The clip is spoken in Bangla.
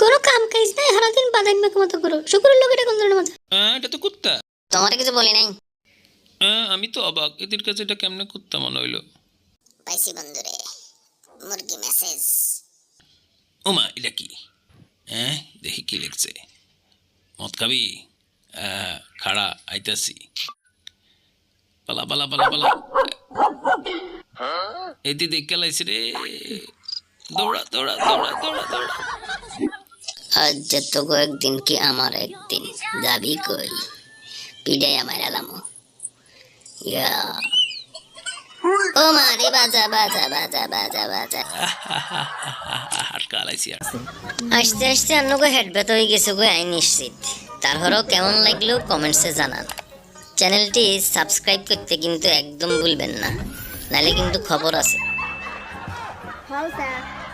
কোনো কাম কাজ নাই সারাদিন বাদাম মেকে মতো করো শুকুরের লোক এটা কোন ধরনের মজা আহ, এটা তো কুত্তা তোমার কিছু বলি নাই আমি তো অবাক এদের কাছে এটা কেমনে কুত্তা মনে হইল পাইছি বন্ধুরে মুরগি মেসেজ ওমা এটা কি হ্যাঁ দেখি কি লিখছে মদ খাবি খাড়া আইতাছি পালা পালা পালা পালা এদি দেখে লাইছে রে দৌড়া দৌড়া দৌড়া দৌড়া দৌড়া। আজ যত একদিন কি আমার একদিন যাবি কই? পিডাই আমার এলামো ইয়া। ও মারে বাজা বাজা বাজা বাজা বাজা। হাটকা লাইছি আর। আস্তে আস্তে আন্নগো হেড ব্যথা হয়ে গেছে গো আই নিশ্চিত। তারপরেও কেমন লাগল কমেন্টসে জানান। চ্যানেলটি সাবস্ক্রাইব করতে কিন্তু একদম ভুলবেন না। নালে কিন্তু খবর আছে। 好噻